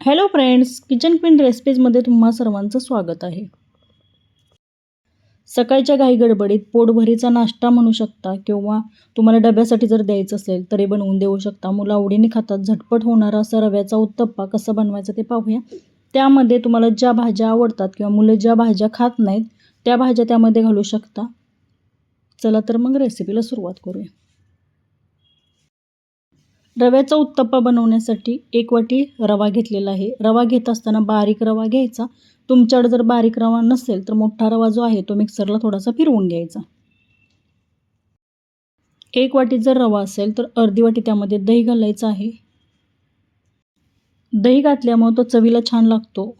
Hello friends kitchen queen रेसिपीजमध्ये तुम्हा सर्वांचं स्वागत आहे. सकाळच्या घाई गडबडीत पोटभरीचा नाश्ता म्हणू शकता किंवा तुम्हाला डब्यासाठी जर द्यायचं असेल तरी बनवून देऊ शकता. मुलं आवडीने खातात झटपट होणारा असा रव्याचा उत्तप्पा कसा बनवायचा ते पाहूया. त्यामध्ये तुम्हाला ज्या भाज्या आवडतात किंवा मुलं ज्या भाज्या खात नाहीत त्या भाज्या त्यामध्ये घालू शकता. चला तर मग रेसिपीला सुरुवात करूया. रव्याचा उत्तप्पा बनवण्यासाठी एक वाटी रवा घेतलेला आहे. रवा घेत असताना बारीक रवा घ्यायचा. तुमच्याकडे जर बारीक रवा नसेल तर मोठा रवा जो आहे तो मिक्सरला थोडासा फिरवून घ्यायचा. एक वाटी जर रवा असेल तर अर्धी वाटी त्यामध्ये दही घालायचं आहे. दही घातल्यामुळे तो चवीला छान लागतो.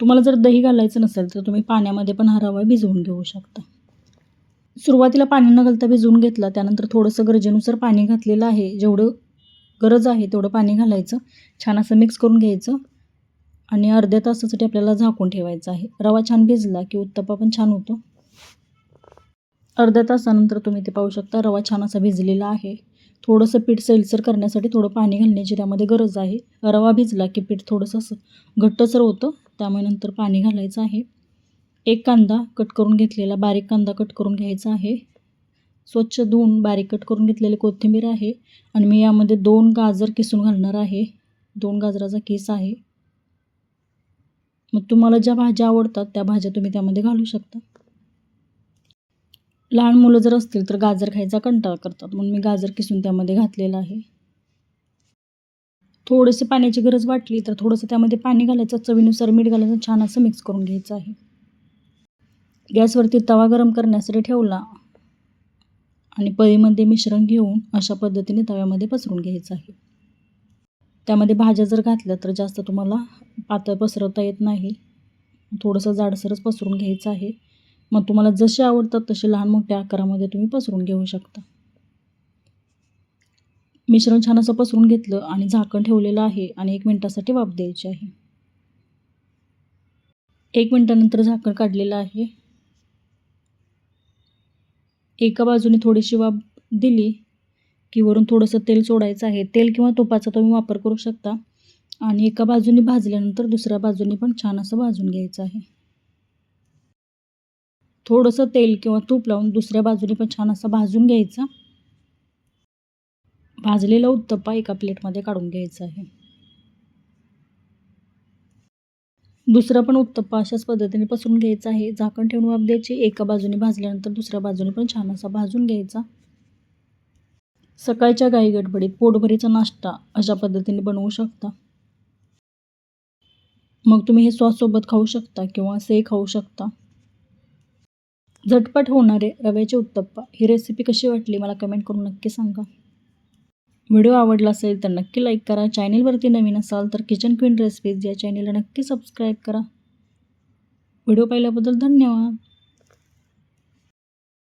तुम्हाला जर दही घालायचं नसेल तर तुम्ही पाण्यामध्ये पण हा रवा भिजवून घेऊ शकता. सुरुवातीला पाणी न घालता भिजवून घेतला त्यानंतर थोडंसं गरजेनुसार पाणी घातलेलं आहे जेवढं गरज आहे तेवढं पाणी घालायचं छान असं मिक्स करून घ्यायचं आणि अर्ध्या तासासाठी आपल्याला झाकून ठेवायचं आहे. रवा छान भिजला की उत्तप्पा पण छान होतो. अर्ध्या तासानंतर तुम्ही ते पाहू शकता रवा छान असा भिजलेला आहे. थोडंसं पीठ सैलसर करण्यासाठी थोडं पाणी घालण्याची त्यामध्ये गरज आहे. रवा भिजला की पीठ थोडंसं असं घट्टसर होतं त्यामुळे नंतर पाणी घालायचं आहे. एक कांदा कट करून घेतलेला बारीक कांदा कट करून घ्यायचा आहे. स्वच्छ धुवून बारीक कट करून घेतलेली कोथिंबीर आहे आणि मी यामध्ये दोन गाजर किसून घालणार आहे. दोन गाजराचा केस आहे. मग तुम्हाला ज्या भाज्या आवडतात त्या भाज्या तुम्ही त्यामध्ये घालू शकता. लहान मुलं जर असतील तर गाजर खायचा कंटाळा करतात म्हणून मी गाजर किसून त्यामध्ये घातलेलं आहे. थोडेसे पाण्याची गरज वाटली तर थोडंसं त्यामध्ये पाणी घालायचं चवीनुसार मीठ घालायचं छान असं मिक्स करून घ्यायचं आहे. गॅसवरती तवा गरम करण्यासाठी ठेवला आणि पळीमध्ये मिश्रण घेऊन अशा पद्धतीने तव्यामध्ये पसरून घ्यायचं आहे. त्यामध्ये भाज्या जर घातल्या तर जास्त तुम्हाला पातळ पसरवता येत नाही. थोडंसं जाडसरच पसरून घ्यायचं आहे. मग तुम्हाला जसे आवडतात तसे लहान मोठ्या आकारामध्ये तुम्ही पसरून घेऊ शकता. मिश्रण छान असं पसरून घेतलं आणि झाकण ठेवलेलं आहे आणि एक मिनटासाठी वाफ द्यायची आहे. एक मिनटानंतर झाकण काढलेलं आहे. एका बाजूने थोडीशी वाफ दिली की वरून थोडंसं तेल सोडायचं आहे. तेल किंवा तुपाचा तुम्ही वापर करू शकता. आणि एका बाजूने भाजल्यानंतर दुसऱ्या बाजूने पण छान असं भाजून घ्यायचं आहे. थोडंसं तेल किंवा तूप लावून दुसऱ्या बाजूने पण छान असं भाजून घ्यायचा. भाजलेला उत्तप्पा एका प्लेटमध्ये काढून घ्यायचा आहे. दुसरा पण उत्तप्पा अशाच पद्धतीने पसरून घ्यायचा आहे. झाकण ठेवून वाफ द्यायची. एका बाजूने भाजल्यानंतर दुसऱ्या बाजूने पण छान असा भाजून घ्यायचा. सकाळच्या गाई गडबडीत पोटभरीचा नाश्ता अशा पद्धतीने बनवू शकता. मग तुम्ही हे सॉससोबत खाऊ शकता किंवा असे खाऊ शकता. झटपट होणारे रव्याचे उत्तप्पा ही रेसिपी कशी वाटली मला कमेंट करून नक्की सांगा. व्हिडिओ आवडला असेल तर नक्की लाईक करा. चॅनेलवरती नवीन असाल तर किचन क्वीन रेसिपीज या चॅनेलला नक्की सबस्क्राईब करा. व्हिडिओ पाहिल्याबद्दल धन्यवाद.